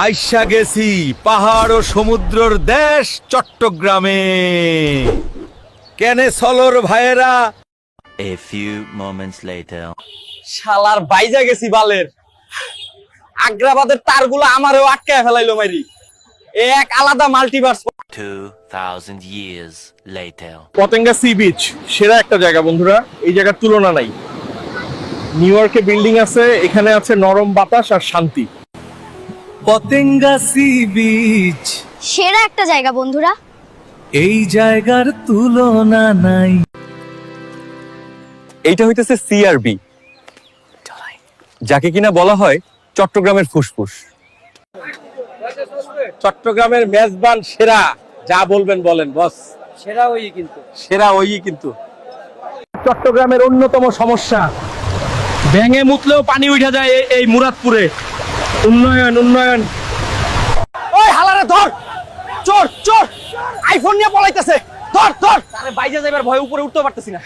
আইসা গেছি পাহাড় ও সমুদ্রর দেশ চট্টগ্রামে। কেনে সলর ভাইয়েরা? A few moments later. শালার বাইজা গেছি বালের। আগ্রাবাদের তারগুলো আমারও আটকায় ফেলাইলো মাইরি। এক আলাদা multiverse 2,000 years later. Patenga sea beach সেরা একটা জায়গা বন্ধুরা এই জায়গার তুলনা নাই। নিউ ইয়র্কে বিল্ডিং আছে এখানে আছে নরম বাতাস আর শান্তি। Patenga sea beach. সেরা একটা জায়গা বন্ধুরা। এই জায়গার তুলনা নাই। এইটা হইতেছে সিআরবি যাকে কিনা বলা হয় চট্টগ্রামের ফুসফুস। চট্টগ্রামের মেজবান সেরা যা বলবেন বলেন বস। সেরা ওই কিন্তু। সেরা ওই কিন্তু। চট্টগ্রামের অন্যতম সমস্যা ব্যাঙে মুতলেও পানি উঠা যায় এই- এই মুরাদপুরে। উন্নয়ন উন্নয়ন। ওই হালারে ধর! চোর চোর! আইফোন নিয়ে পলাইতেছে। ধর ধর! আরে বাইজে যাইবার ভয় উপরে উঠতে পারতেছি না।